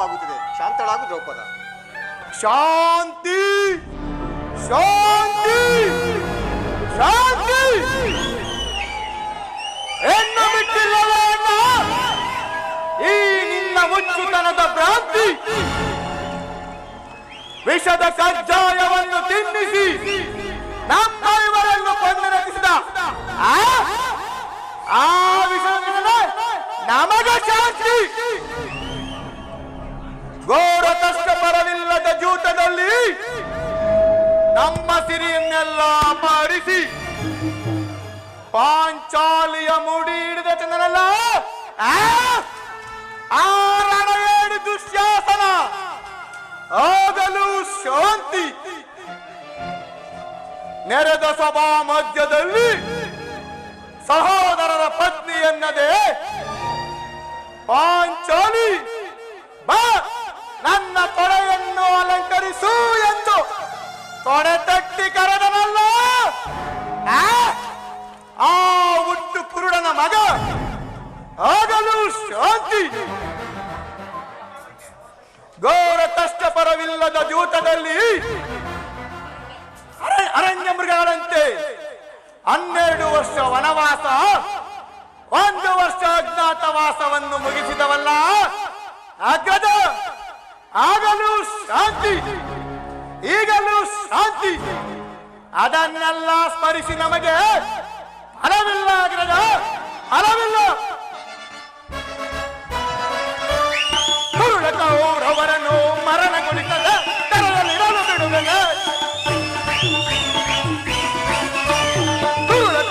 ಆಗುತ್ತಿದೆ. ಶಾಂತಳಾಗು ದ್ರೌಪದ. ಶಾಂತಿ! ಶಾಂತಿ! ಶಾಂತಿ! ಹೆಣ್ಣು ಬಿಟ್ಟಿಲ್ಲ ಈ ನಿನ್ನ ಮುಚ್ಚುತನದ ಭ್ರಾಂತಿ! ವಿಷದ ಕಜ್ಜಾಯವನ್ನು ತಿನ್ನಿಸಿ ನಮ್ಮ ಇವರನ್ನು ಕೊಂದು ರಚಿಸಿದ. ಆ? ವಿಷದ ನಮಗೆ ಶಾಂತಿ! ಘೋರ ಕಷ್ಟ ಪರವಿಲ್ಲದ ಜೂತದಲ್ಲಿ ನಮ್ಮ ಸಿರಿಯನ್ನೆಲ್ಲ ಅಪಹರಿಸಿ ಪಾಂಚಾಲಿಯ ಮುಡಿ ಹಿಡಿದ ಚಂದನಲ್ಲ ರಣಯೇಡಿ ದುಶ್ಯಾಸನ ಆಗಲು ಶಾಂತಿ ನೆರೆದ ಸಭಾ ಮಧ್ಯದಲ್ಲಿ ಸಹೋದರರ ಪತ್ನಿಯನ್ನದೇ ಪಾಂಚಾಲಿ ಶಾಂತಿ ಘೋರ ಕಷ್ಟ ಪರವಿಲ್ಲದ ಜೂತದಲ್ಲಿ ಅರ- ಅರಣ್ಯ ಮೃಗಗಳಂತೆ ಹನ್ನೆರಡು ವರ್ಷ ವನವಾಸ, ಒಂದು ವರ್ಷ ಅಜ್ಞಾತವಾಸವನ್ನು ಮುಗಿಸಿದವಲ್ಲ ಅಗ್ಗದ ಆಗಲೂ ಶಾಂತಿ, ಈಗಲೂ ಶಾಂತಿ. ಅದನ್ನೆಲ್ಲ ಸ್ಮರಿಸಿ ನಮಗೆ ಫಲವಿಲ್ಲ ಅಗ್ರಜ ಫಲವಿಲ್ಲ ಕೌರವರನ್ನು ಮರಣಗೊಳಿಸದ ತೆರೆಯಲಿರಲು ಬಿಡುವೆನೆ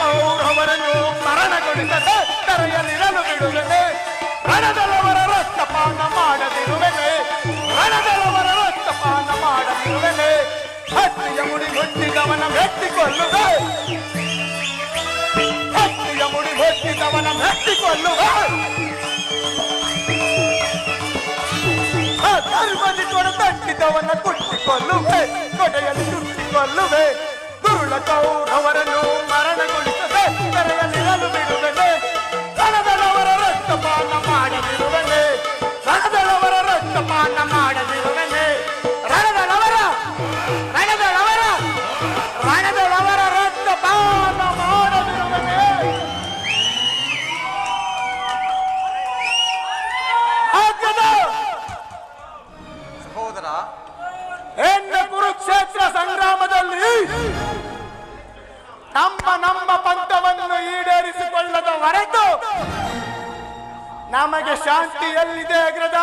ಕೌರವರನ್ನು ಮರಣಗೊಳಿಸದ ತೆರೆಯಲಿರಲು ಬಿಡುವೆನೆ ರಣದಲ್ಲವರ ರಕ್ತಪಾನ ಮಾಡದಿರುವೆನೆ ರಣದಲ್ಲವರ ರಕ್ತಪಾನ ಮಾಡದಿರುವೆನೆ ಹತ್ತಿಯ ಮುಡಿ ಹೊತ್ತಿದವನ ಮೆಟ್ಟಿಕೊಳ್ಳುವೆ ಹತ್ತಿಯ ಮುಡಿ ಹೊತ್ತಿದವನ ಮೆಟ್ಟಿಕೊಳ್ಳುವೆ ಕೊಡ ತಟ್ಟಿದವನ ಕುಟ್ಟಿಕೊಳ್ಳುವೆ ಕೊಡೆಯಲ್ಲಿ ಸುತ್ತಿಕೊಳ್ಳುವೆ ಗುರುಳ ಕೌರವರನ್ನು ಮರಣಗೊಳಿಸದೆ ಕರೆಯಲಿರಲು ಬಿಡುವೆನೆ ರಣದಳವರ ರಕ್ತಪಾನ ಮಾಡದಿರುವೆನೆ ರಣದಳವರ ರಕ್ತಪಾನ ಮಾಡದಿರುವೆನೆ ಸಹೋದರ. ಹೆಣ್ಣ ಕುರುಕ್ಷೇತ್ರ ಸಂಗ್ರಾಮದಲ್ಲಿ ನಮ್ಮ ನಮ್ಮ ಪಂಥವನ್ನು ಈಡೇರಿಸಿಕೊಳ್ಳದ ಹೊರತು ನಮಗೆ ಶಾಂತಿ ಎಲ್ಲಿದೆ ಅಗ್ರದ?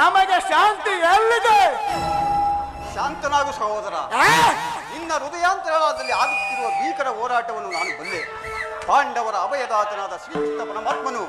ನಮಗೆ ಶಾಂತಿ ಎಲ್ಲಿದೆ? ಶಾಂತನಾಗು ಸಹೋದರ? ನಿನ್ನ ಹೃದಯಾಂತರಾಳದಲ್ಲಿ ಆಗುತ್ತಿರುವ ಭೀಕರ ಹೋರಾಟವನ್ನು ನಾನು ಬಲ್ಲೆ. ಪಾಂಡವರ ಅಭಯದಾತನಾದ ಶ್ರೀಕೃಷ್ಣ ಪರಮಾತ್ಮನು